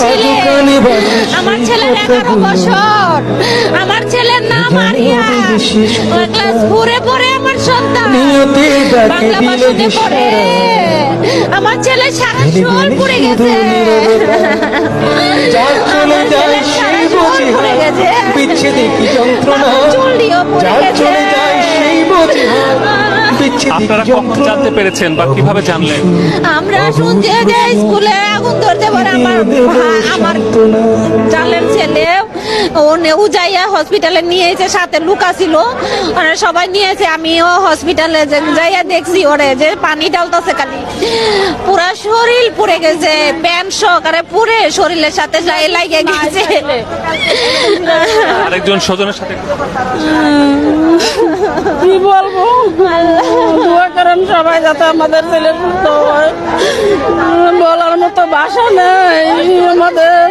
ছেলে আমার ছেলের এগারো বছর। আমার ছেলের নাম আরিয়া। ক্লাস ফোরে পড়ে আমার সন্তান। বাংলা পড়ে। আমার ছেলে সারা শোল পড়ে গেছে। আমার ছেলের সারা সেই পড়ে গেছে। বিচ্ছেদে কি যন্ত্রণা? আপনারা কখন জানতে পেরেছেন বা কীভাবে জানলেন? আমরা শুনতে যে স্কুলে আগুন ধরতে পারে আমার আমার জালের ছেলে ও নে- উজাইয়া হসপিটালে নিয়েছে সাথে লুকা ছিল। ওরা সবাই নিয়েছে আমিও হসপিটালে যে- যাইয়া দেখছি ওরে যে পানি ডালতেছে খালি। পুরা শরীর পুড়ে গেছে প্যান্ট সহকারে পুড়ে শরীরের সাথে যাই লাগিয়ে গেছে। আরেকজন স্বজনের সাথে সবাই যাতে আমাদের ছেলে সুস্থ হয়। বলার মতো ভাষা নেই আমাদের।